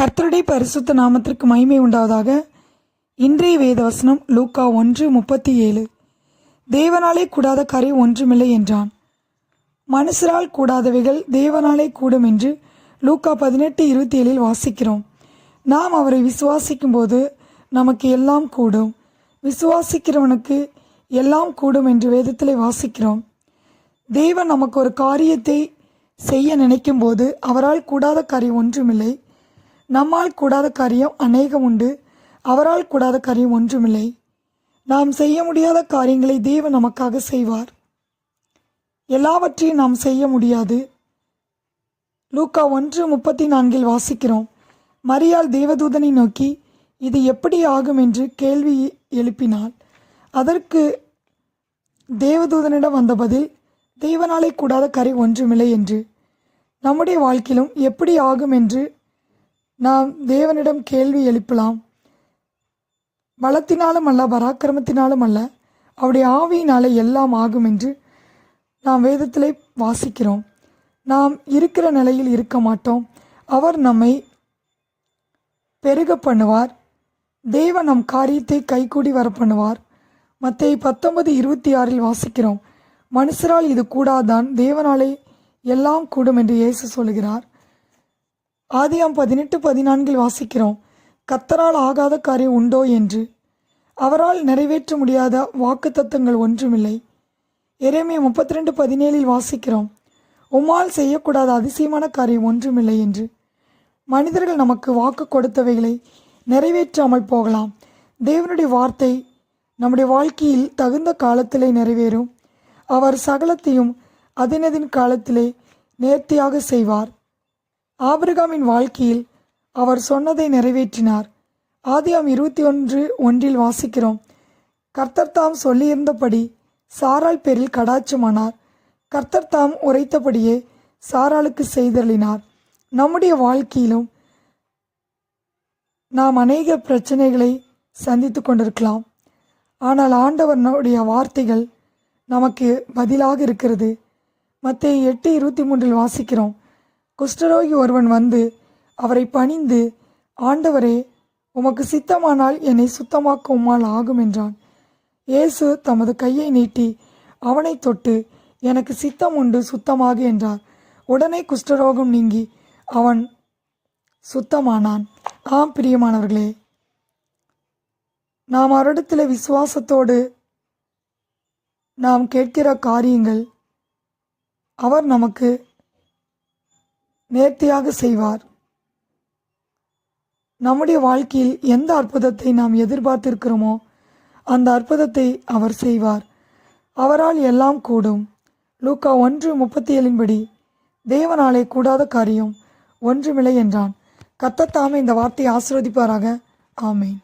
கர்த்தருடைய பரிசுத்த நாமத்திற்கு மகிமை உண்டாவதாக இன்றைய வேத வசனம் லூக்கா ஒன்று முப்பத்தி ஏழு. தேவனாலே கூடாத கரை ஒன்றுமில்லை என்றான். மனுஷரால் கூடாதவைகள் தேவனாலே கூடும் என்று லூக்கா பதினெட்டு இருபத்தி ஏழில் வாசிக்கிறோம். நாம் அவரை விசுவாசிக்கும் போது நமக்கு எல்லாம் கூடும். விசுவாசிக்கிறவனுக்கு எல்லாம் கூடும் என்று வேதத்திலே வாசிக்கிறோம். தேவன் நமக்கு ஒரு காரியத்தை செய்ய நினைக்கும் போது அவரால் கூடாத காரியம் ஒன்றுமில்லை. நம்மால் கூடாத காரியம் அநேகம் உண்டு. அவரால் கூடாத காரியம் ஒன்றுமில்லை. நாம் செய்ய முடியாத காரியங்களை தேவன் நமக்காக செய்வார். எல்லாவற்றையும் நாம் செய்ய முடியாது. லூக்கா ஒன்று முப்பத்தி நான்கில் வாசிக்கிறோம். மரியாள் தேவதூதனை நோக்கி இது எப்படி ஆகும்? என்று கேள்வி எழுப்பினாள். அதற்கு தேவதூதனிடம் வந்த பதில் தேவனாலே கூடாத கரை ஒன்றுமில்லை என்று. நம்முடைய வாழ்க்கையிலும் எப்படி ஆகும்? என்று நாம் தேவனிடம் கேள்வி எழுப்பலாம். பலத்தினாலும் அல்ல பராக்கிரமத்தினாலும் அல்ல அவருடைய ஆவியினாலே எல்லாம் ஆகும் என்று நாம் வேதத்திலே வாசிக்கிறோம். நாம் இருக்கிற நிலையில் இருக்க மாட்டோம். அவர் நம்மை பெருக பண்ணுவார். தேவன் நம் காரியத்தை கைகூடி வர பண்ணுவார். மற்ற பத்தொன்பது இருபத்தி ஆறில் வாசிக்கிறோம். மனுஷரால் இது கூடாதான் தேவனாலே எல்லாம் கூடும் என்று இயேசு சொல்கிறார் ஆதியாம் பதினெட்டு பதினான்கில் வாசிக்கிறோம் கத்தரால் ஆகாத காரியம் உண்டோ என்று? அவரால் நிறைவேற்ற முடியாத வாக்குத்தத்தங்கள் ஒன்றுமில்லை. எரேமியா முப்பத்தி ரெண்டு பதினேழில் வாசிக்கிறோம் உம்மால் செய்யக்கூடாத அதிசயமான காரியம் ஒன்றுமில்லை என்று? மனிதர்கள் நமக்கு வாக்கு கொடுத்தவைகளை நிறைவேற்றாமல் போகலாம். தேவனுடைய வார்த்தை நம்முடைய வாழ்க்கையில் தகுந்த காலத்திலே நிறைவேறும். அவர் சகலத்தையும் அதினதின் காலத்திலே நேர்த்தியாக செய்வார். ஆபிரகாமின் வாழ்க்கையில் அவர் சொன்னதை நிறைவேற்றினார். ஆதியாம் இருபத்தி ஒன்று ஒன்றில் வாசிக்கிறோம். கர்த்தர் தாம் சொல்லியிருந்தபடி சாரால் பேரில் கடாட்சமானார். கர்த்தர் தாம் உரைத்தபடியே சாராளுக்கு செய்தருளினார். நம்முடைய வாழ்க்கையிலும் நாம் அநேக பிரச்சனைகளை சந்தித்து கொண்டிருக்கலாம். ஆனால் ஆண்டவனுடைய வார்த்தைகள் நமக்கு பதிலாக இருக்கிறது. மற்ற எட்டு இருபத்தி மூன்றில் வாசிக்கிறோம். குஷ்டரோகி ஒருவன் வந்து அவரை பணிந்து ஆண்டவரே உமக்கு சித்தமானால் என்னை சுத்தமாக்க உம்மால் ஆகும் என்றான். இயேசு தமது கையை நீட்டி அவனை தொட்டு எனக்கு சித்தம் உண்டு சுத்தமாக என்றார். உடனே குஷ்டரோகம் நீங்கி அவன் சுத்தமானான். ஆம் பிரியமானவர்களே நாம் அவரிடத்தில் விசுவாசத்தோடு நாம் கேட்கிற காரியங்கள் அவர் நமக்கு நேர்த்தியாக செய்வார். நம்முடைய வாழ்க்கையில் எந்த அற்புதத்தை நாம் எதிர்பார்த்திருக்கிறோமோ அந்த அற்புதத்தை அவர் செய்வார். அவரால் எல்லாம் கூடும். லூக்கா ஒன்று முப்பத்தி ஏழின்படி தேவனாலே கூடாத காரியம் ஒன்றுமில்லை என்றான். கத்தத்தாமே இந்த வார்த்தையை ஆசிர்வதிப்பாராக. ஆமேன்.